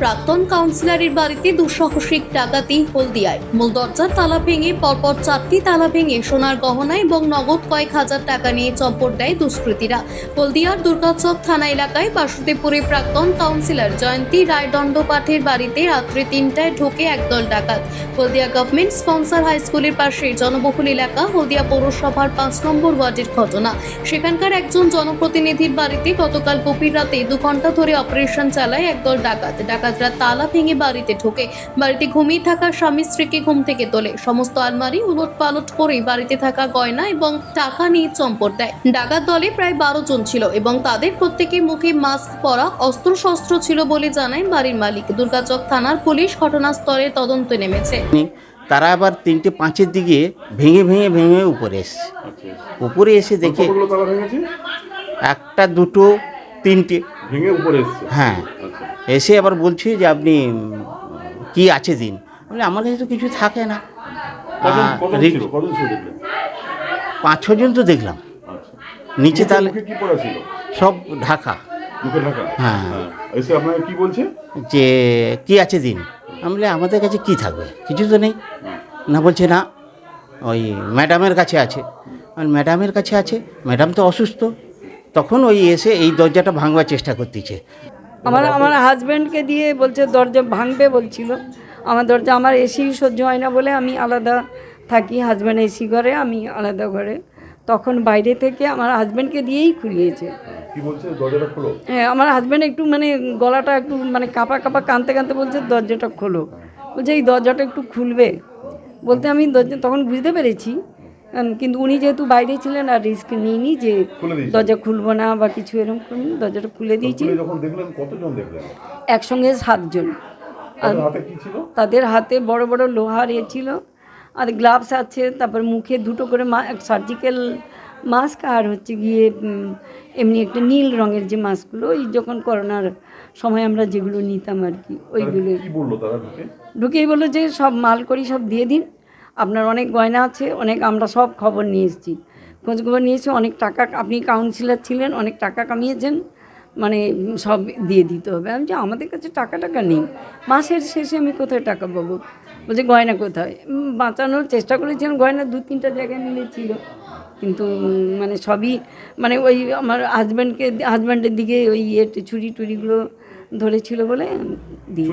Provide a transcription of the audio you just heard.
প্রাক্তন কাউন্সিলরের বাড়িতে দুঃসাহসিক ডাকাতি হলদিয়ায়। মূল দরজার তালা ভেঙে পরপর চারটি তালা ভেঙে সোনার গহনা এবং নগদ কয়েক হাজার টাকা নিয়ে চম্পট দেয় দুষ্কৃতীরা। হলদিয়ার দুর্গাচক থানা এলাকায় বাসুদেবপুরে প্রাক্তন কাউন্সিলর জয়ন্তী রায়দণ্ড পাঠের বাড়িতে রাত্রে তিনটায় ঢোকে একদল ডাকাত। হলদিয়া গভর্নমেন্ট স্পন্সর হাই স্কুলের পাশে জনবহুল এলাকা হলদিয়া পৌরসভার পাঁচ নম্বর ওয়ার্ডের ঘটনা। সেখানকার একজন জনপ্রতিনিধির বাড়িতে গতকাল গভীর রাতে দু ঘণ্টা ধরে অপারেশন চালায় একদল ডাকাত ডাকাতরা তালা ভেঙে বাড়িতে ঢোকে। বাড়িতে ঘুমিয়ে থাকা স্বামী স্ত্রীকে ঘুম থেকে তোলে। সমস্ত আলমারি উলট পালট করে বাড়িতে থাকা গয়না এবং টাকা নিয়ে চম্পট দেয়। ডাকাত দলে প্রায় বারো জন ছিল এবং তাদের প্রত্যেকের মুখে মাস্ক পরা অস্ত্রশস্ত্র ছিল বলে জানায় বাড়ির মালিক। দুর্গাচক থানার পুলিশ ঘটনাস্থলে তদন্তে নেমেছে। তারা আবার তিনটে পাঁচের দিকে ভেঙে ভেঙে ভেঙে উপরে এসছে। উপরে এসে দেখে একটা দুটো তিনটে। ভেঙে উপরে এসছে? হ্যাঁ। এসে আবার বলছি যে আপনি কি আছে দিন? বলে আমার কাছে তো কিছু থাকে না। পাঁচ ছজন তো দেখলাম। আচ্ছা। নিচে তাহলে সব ঢাকা। মুখে হ্যাঁ। কি বলছে? যে কি আছে দিন? আমি বলি আমাদের কাছে কি থাকবে? কিছু তো নেই। না বলছে না ওই ম্যাডামের কাছে আছে। আর ম্যাডামের কাছে আছে? ম্যাডাম তো অসুস্থ। তখন ওই এসে এই দরজাটা ভাঙবার চেষ্টা করতেছে। আমার আমার হাজব্যান্ডকে দিয়ে বলছে দরজা ভাঙবে বলছিল। আমার দরজা আমার এসি সহ্য হয় না বলে আমি আলাদা থাকি হাজব্যান্ড এসি ঘরে আমি আলাদা ঘরে। তখন বাইরে থেকে আমার হাজব্যান্ডকে দিয়েই খুলিয়েছে। হ্যাঁ আমার হাজব্যান্ড একটু মানে গলাটা একটু মানে কাঁপা কাঁপা কাঁদতে কাঁদতে বলছে দরজাটা খোলো। বলছে এই দরজাটা একটু খুলবে। বলতে আমি দরজা তখন বুঝতে পেরেছি কিন্তু উনি যেহেতু বাইরে ছিলেন আর রিস্ক নিইনি যে দরজা খুলবো না বা কিছু এরকম করিনি দরজাটা খুলে দিয়েছি। একসঙ্গে সাতজন। তাদের হাতে তাদের হাতে বড় বড় লোহার এ ছিল আর গ্লাভস আছে তারপর মুখে দুটো করে সার্জিক্যাল মাস্ক আর হচ্ছে গিয়ে এমনি একটা নীল রঙের যে মাস্কগুলো ওই যখন করোনার সময় আমরা যেগুলো নিতাম আর কি ওইগুলো। ঢুকেই বলল যে সব মাল করি সব দিয়ে দিন আপনার অনেক গয়না আছে, অনেক আমরা সব খবর নিয়ে এসেছি। খোঁজখবর নিয়েছি অনেক টাকা, আপনি কাউন্সিলর ছিলেন, অনেক টাকা কামিয়েছেন মানে সব দিয়ে দিতে হবে। আমি যে আমাদের কাছে টাকা টাকা নেই। মাসের শেষে আমি কোথায় টাকা পাবো? বলছে, গয়না কোথায়? বাঁচানোর চেষ্টা করেছিলাম, গয়না দু তিনটা জায়গায় মিলেছিল। কিন্তু মানে সবই মানে ওই আমার হাজব্যান্ডকে হাজব্যান্ডের দিকে ওই ইয়ে ছুরি টুরিগুলো ধরেছিল বলে দিয়ে